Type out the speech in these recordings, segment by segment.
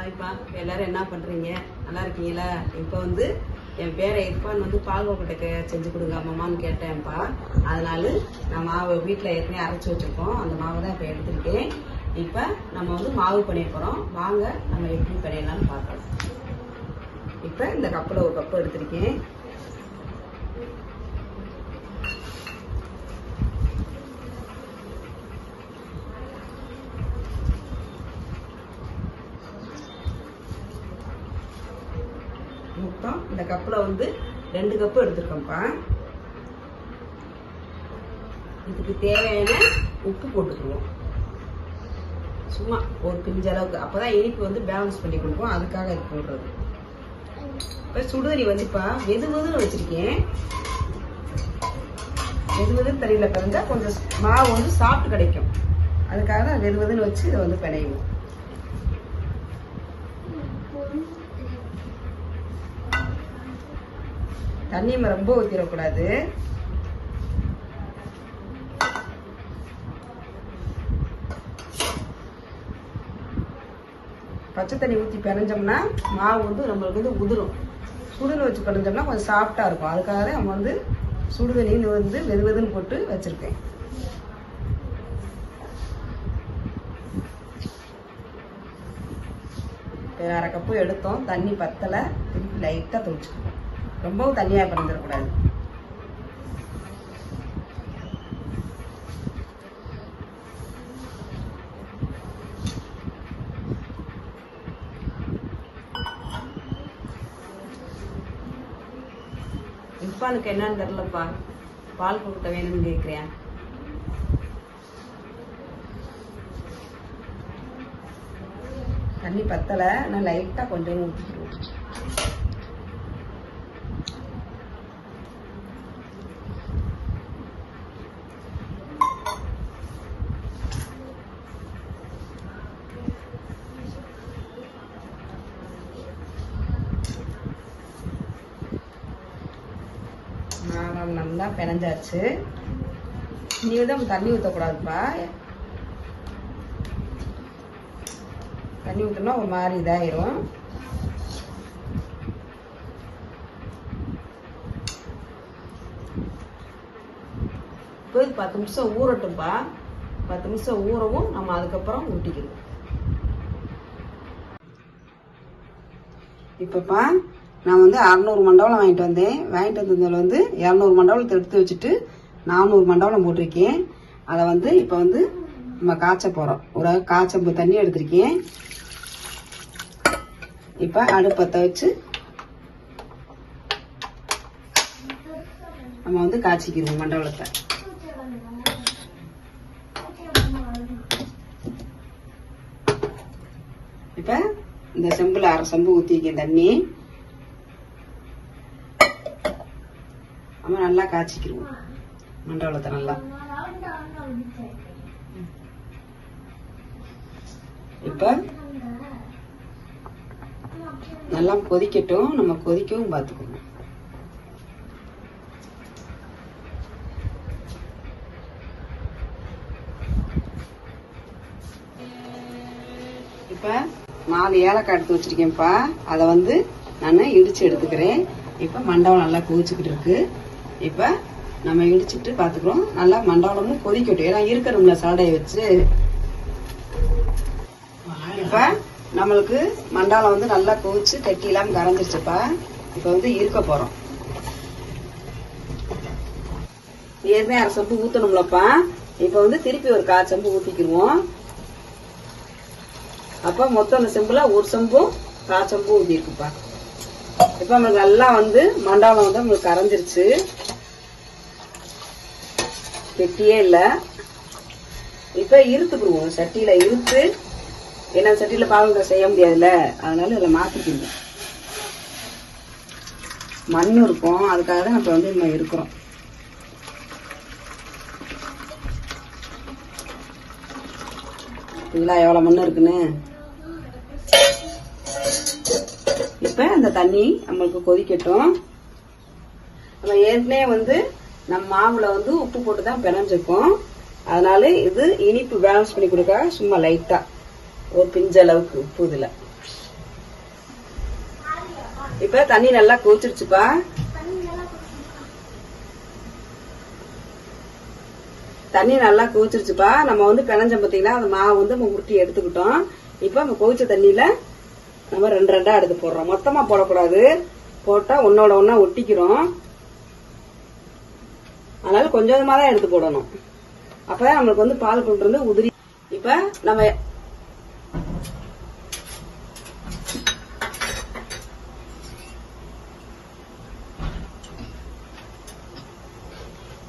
ஹாய்ப்பா எல்லாரும் என்ன பண்ணுறீங்க நல்லா இருக்கீங்களா? இப்போ வந்து என் பேரை இருப்பான்னு வந்து பால் செஞ்சு கொடுங்க அம்மான்னு கேட்டேன்ப்பா. அதனால நான் மாவு வீட்டில் ஏற்கனவே அரைச்சி வச்சுருக்கோம். அந்த மாவை தான் இப்போ எடுத்துருக்கேன். இப்போ நம்ம வந்து மாவு பண்ணிய போகிறோம் வாங்க நம்ம எப்படி பண்ணிடலாம்னு பார்க்கலாம். இப்போ இந்த கப்பில் ஒரு கப்பு எடுத்திருக்கேன் மொத்தம் இந்த கப்பில் வந்து ரெண்டு கப்பு எடுத்துருக்கோம்ப்பா இதுக்கு தேவையான உப்பு போட்டுக்குவோம். சும்மா ஒரு பிஞ்ச அளவுக்கு. அப்போதான் இனிப்பு வந்து பேலன்ஸ் பண்ணி கொடுக்கும் அதுக்காக இது போடுறது. இப்போ சுடுதண்ணி வந்துப்பா வெது வெதுன்னு வச்சுருக்கேன். வெது வெது தண்ணியில் பிறந்தால் கொஞ்சம் மாவு வந்து சாப்பிட்டு கிடைக்கும். அதுக்காக தான் வெது வெதுன்னு வச்சு இதை வந்து பிணையுவோம் தண்ணி நம்ம ரொம்ப ஊற்றிடக்கூடாது பச்சை தண்ணி ஊற்றி பிணைஞ்சோம்னா மாவு வந்து நம்மளுக்கு வந்து உதிரும். சுடுன்னு வச்சு பிணைஞ்சோம்னா கொஞ்சம் சாஃப்டாக இருக்கும். அதுக்காக தான் நம்ம வந்து சுடு தண்ணின்னு வந்து வெது வெதுன்னு போட்டு வச்சுருக்கேன். அரை கப்பு எடுத்தோம். தண்ணி பத்தலை. திருப்பி லைட்டாக துவைச்சிக்கணும் ரொம்பவும் தண்ணியாக பிறந்துடக்கூடாது இப்பானுக்கு என்னன்னு தெரிலப்பா பால் கொடுக்க வேணும்னு கேட்குறேன் தண்ணி பத்தலை நான் லைட்டாக கொஞ்சம் ஊற்றிக்கிடுவோம் மாவு நல்லா பிணைஞ்சாச்சு. நீ வந்து நம்ம தண்ணி ஊற்றக்கூடாதுப்பா தண்ணி ஊற்றினா ஒரு மாதிரி இதாயிரும். போய் பத்து நிமிஷம் ஊறட்டும்ப்பா பத்து நிமிஷம் ஊறவும் நம்ம அதுக்கப்புறம் ஊட்டிக்கணும். இப்போப்பா நான் வந்து அறநூறு மண்டபம் வாங்கிட்டு வந்தேன். வாங்கிட்டு வந்ததில் வந்து இரநூறு மண்டபத்தை எடுத்து வச்சுட்டு நானூறு மண்டபம் போட்டிருக்கேன். அதை வந்து இப்போ வந்து நம்ம காய்ச்ச போகிறோம் ஒரு காய்ச்சம்பு தண்ணி எடுத்திருக்கேன். இப்போ அடுப்பத்தை வச்சு நம்ம வந்து காய்ச்சிக்கிறோம் மண்டபத்தை இப்போ இந்த செம்பில் அரை செம்பு ஊற்றிருக்கேன் தண்ணி. நம்ம நல்லா காய்ச்சிக்கிடுவோம் மண்டபத்தை நல்லா. இப்போ நல்லா கொதிக்கட்டும். நம்ம கொதிக்கவும் பார்த்துக்கணும் இப்போ நாலு ஏலக்காய் எடுத்து வச்சிருக்கேன்ப்பா. அதை வந்து நான் இடிச்சு எடுத்துக்கிறேன். இப்போ மண்டபம் நல்லா கொதிச்சுக்கிட்டு இருக்கு. இப்போ நம்ம இடிச்சிட்டு பார்த்துக்குறோம் நல்லா மண்டபமும் கொதிக்கட்டும். ஏன்னா இருக்கணும்ல சாடையை வச்சு. இப்போ நம்மளுக்கு மண்டாலம் வந்து நல்லா கொதிச்சு கட்டி இல்லாமல் கரைஞ்சிருச்சுப்பா. இப்போ வந்து இருக்க போகிறோம் ஏற்கனவே அரை சம்பு ஊற்றணும்லப்பா இப்போ வந்து திருப்பி ஒரு கால் செம்பு ஊற்றிக்கிடுவோம் அப்போ மொத்தம் அந்த செம்பில் ஒரு செம்பும் கால் செம்பு ஊற்றிருக்குப்பா இப்போ நம்மளுக்கு நல்லா வந்து மண்டாலம் வந்து நம்மளுக்கு கரைஞ்சிருச்சு. கெட்டியே இல்லை. இப்போ இருத்துக்குருவோம் சட்டியில் இருத்து ஏன்னா சட்டியில் பாவங்க செய்ய முடியாதுல்ல. அதனால இதில் மாற்றிக்கிங்க மண் இருக்கும். அதுக்காக தான் நம்ம வந்து நம்ம இருக்கிறோம். இதெல்லாம் எவ்வளோ மண் இருக்குன்னு? இப்போ அந்த தண்ணி நம்மளுக்கு கொதிக்கட்டும். நம்ம ஏற்கனவே வந்து நம்ம மாவுல வந்து உப்பு போட்டு தான் பிணைஞ்சிருக்கோம். அதனால இது இனிப்பு பேலன்ஸ் பண்ணி கொடுக்க சும்மா லைட்டா ஒரு பிஞ்ச அளவுக்கு உப்பு இதுல. இப்ப தண்ணி நல்லா கொதிச்சிருச்சுப்பா. தண்ணி நல்லா கொதிச்சிருச்சுப்பா. நம்ம வந்து பிணைஞ்சோம் பார்த்தீங்கன்னா அந்த மாவு வந்து நம்ம உருட்டி எடுத்துக்கிட்டோம். இப்போ நம்ம கொதிச்ச தண்ணியில நம்ம ரெண்டு ரெண்டா எடுத்து போடுறோம். மொத்தமா போடக்கூடாது. போட்டா ஒன்னோட ஒன்னா ஒட்டிக்கிறோம். அதனால கொஞ்சம் கொஞ்சமா தான் எடுத்து போடணும். அப்பதான் நம்மளுக்கு வந்து பால் கொண்டு வந்து உதிரி இப்ப நம்ம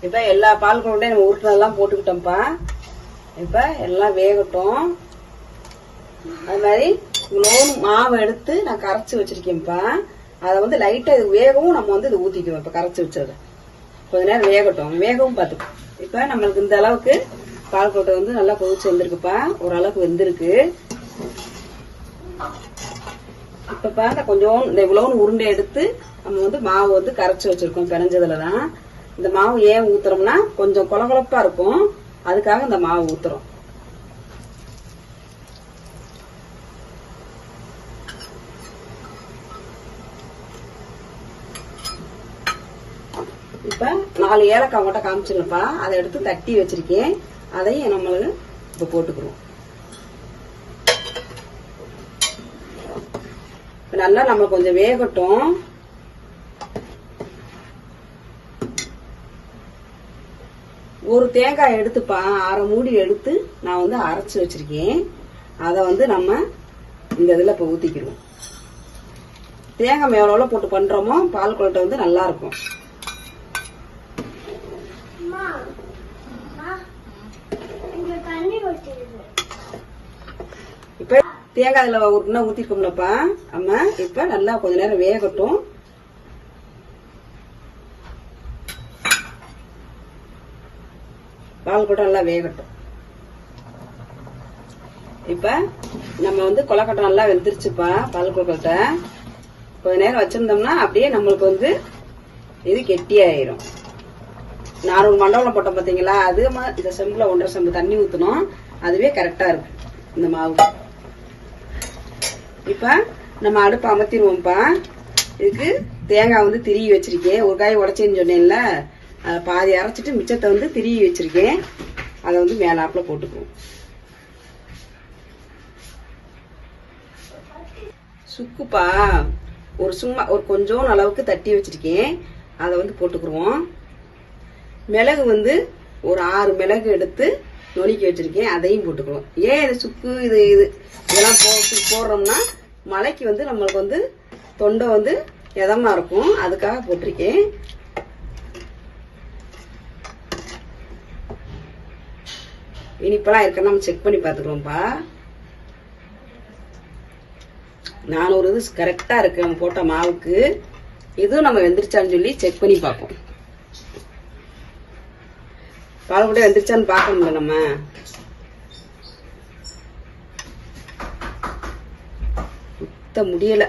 இப்ப எல்லா பால் கொண்டையும் நம்ம உருட்டுனதெல்லாம் போட்டுக்கிட்டோம்ப்பா. இப்ப எல்லாம் வேகட்டும். அது மாதிரி லோன் மாவு எடுத்து நான் கரைச்சி வச்சிருக்கேன்ப்பா. அதை வந்து லைட்டா இது வேகவும் நம்ம வந்து இது ஊத்திக்குவோம் இப்ப கரைச்சி வச்சதை. கொஞ்ச நேரம் வேகட்டும். வேகவும் பார்த்துக்கோ. இப்போ நம்மளுக்கு இந்த அளவுக்கு பால் கொட்டை வந்து நல்லா கொதிச்சு வந்திருக்குப்பா. ஓரளவுக்கு வெந்திருக்கு. இப்போ பாருங்க கொஞ்சம் இந்த இவ்வளோன்னு உருண்டை எடுத்து நம்ம வந்து மாவு வந்து கரைச்சி வச்சுருக்கோம் வச்சிருக்கோம் பிணைஞ்சதுலதான். இந்த மாவு ஏன் ஊற்றுறோம்னா கொஞ்சம் கொலகொலப்பா இருக்கும். அதுக்காக இந்த மாவு ஊத்துறோம் இப்ப நாலு ஏலக்காய் மட்டும் காமிச்சிருப்பா அதை எடுத்து தட்டி வச்சிருக்கேன். அதையும் நம்மளுக்கு இப்ப போட்டுக்கிறோம். நல்லா நம்ம கொஞ்சம் வேகட்டும். ஒரு தேங்காய் எடுத்துப்பா. அரை மூடி எடுத்து நான் வந்து அரைச்சு வச்சிருக்கேன். அதை வந்து நம்ம இந்த இதில் இப்போ ஊற்றிக்கிடுவோம் தேங்காய் எவ்வளோ போட்டு பண்ணுறோமோ பால் கொழுட்டை வந்து நல்லா இருக்கும் இப்ப தேங்காய் அதில் ஒரு ஊற்றிருக்கோம்லப்பா அம்மா இப்போ நல்லா கொஞ்ச நேரம் வேகட்டும். பால் கூட நல்லா வேகட்டும். இப்போ நம்ம வந்து கொலக்கட்டை நல்லா வெந்துருச்சுப்பா பால் கொலக்கட்டை கொஞ்ச நேரம் வச்சிருந்தோம்னா அப்படியே நம்மளுக்கு வந்து இது கெட்டியாயிரும். நானூறு மண்டபம் போட்டோம் பார்த்தீங்களா அது இந்த செம்பில் ஒன்றரை செம்பு தண்ணி ஊற்றணும் அதுவே கரெக்டாக இருக்கு. இந்த மாவு. இப்ப நம்ம அடுப்பு அமர்த்திடுவோம்ப்பா. இதுக்கு தேங்காய் வந்து திருகி வச்சிருக்கேன். ஒரு காய் உடச்சேன்னு சொன்னேன்ல. அதை பாதி அரைச்சிட்டு மிச்சத்தை வந்து திருகி வச்சிருக்கேன். அதை வந்து மேலாப்புல போட்டுக்குவோம். சுக்குப்பா ஒரு சும்மா ஒரு கொஞ்சம் அளவுக்கு தட்டி வச்சிருக்கேன். அதை வந்து போட்டுக்குருவோம். மிளகு வந்து ஒரு ஆறு மிளகு எடுத்து நுணுக்கி வச்சிருக்கேன் அதையும் போட்டுக்குவோம் ஏன் இது சுக்கு இது இது இதெல்லாம் போட்டு போடுறோம்னா மலைக்கு வந்து நம்மளுக்கு வந்து தொண்டை வந்து இதமா இருக்கும். அதுக்காக போட்டிருக்கேன். இனிப்பெல்லாம் இருக்க நம்ம செக் பண்ணி பார்த்துக்கிறோம்ப்பா நானூறு இது கரெக்டாக இருக்கு நம்ம போட்ட மாவுக்கு. இதுவும் நம்ம வெந்துருச்சான்னு சொல்லி செக் பண்ணி பார்ப்போம். பால் கூட வெந்துருச்சான்னு பார்க்கணும்ல நம்ம. சுத்த முடியல.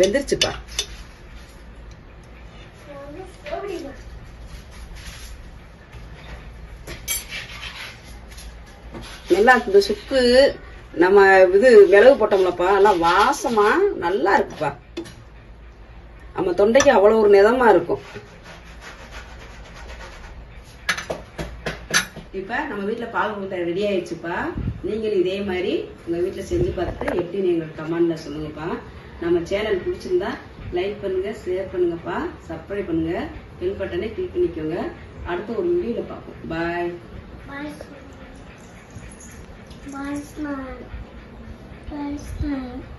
வெந்துருச்சுப்பா நல்லா இந்த சுக்கு நம்ம இது மிளகு போட்டோம்லப்பா. நல்லா வாசமா நல்லா இருக்குப்பா. நம்ம தொண்டைக்கு அவ்வளவு ஒரு நிதமா இருக்கும். இப்போ நம்ம வீட்டில் பால் கொடுத்த ரெடி ஆயிடுச்சுப்பா. நீங்களும் இதே மாதிரி உங்கள் வீட்டில் செஞ்சு பார்த்துட்டு எப்படின்னு எங்களுக்கு கமெண்ட்ல சொல்லுங்கப்பா. நம்ம சேனல் பிடிச்சிருந்தா லைக் பண்ணுங்கள் ஷேர் பண்ணுங்கப்பா. சப்ஸ்கிரைப் பண்ணுங்கள் பெல் பட்டனை கிளிக் பண்ணிக்கோங்க. அடுத்த ஒரு வீடியோவில் பார்ப்போம். பாய் பாய் Bye, பாய் Bye.